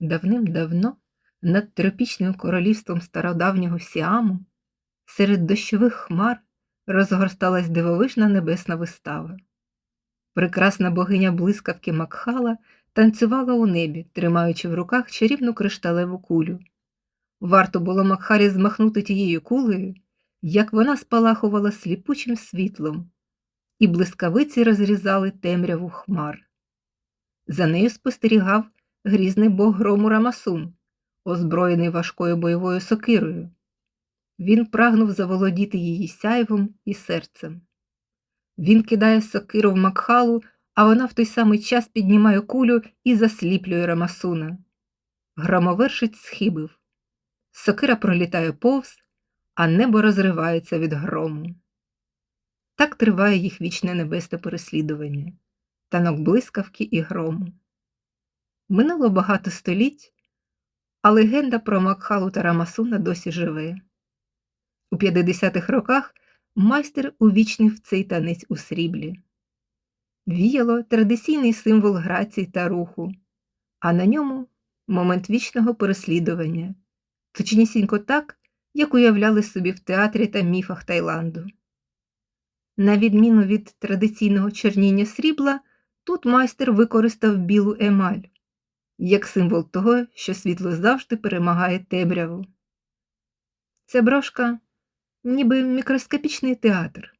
Давним-давно над тропічним королівством стародавнього Сіаму серед дощових хмар розгорталась дивовижна небесна вистава. Прекрасна богиня блискавки Макхала танцювала у небі, тримаючи в руках чарівну кришталеву кулю. Варто було Макхарі змахнути тією кулею, як вона спалахувала сліпучим світлом, і блискавиці розрізали темряву хмар. За нею спостерігав грізний бог грому Рамасун, озброєний важкою бойовою сокирою. Він прагнув заволодіти її сяйвом і серцем. Він кидає сокиру в Макхалу, а вона в той самий час піднімає кулю і засліплює Рамасуна. Громовершець схибив. Сокира пролітає повз, а небо розривається від грому. Так триває їх вічне небесне переслідування, танок блискавки і грому. Минуло багато століть, а легенда про Макхалу та Рамасуна досі живе. У 50-х роках майстер увічнив цей танець у сріблі. Віяло традиційний символ грації та руху, а на ньому момент вічного переслідування, точнісінько так, як уявляли собі в театрі та міфах Таїланду. На відміну від традиційного чорніння срібла, тут майстер використав білу емаль як символ того, що світло завжди перемагає темряву. Ця брошка ніби мікроскопічний театр,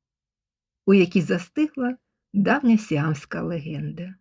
у якій застигла давня сіамська легенда.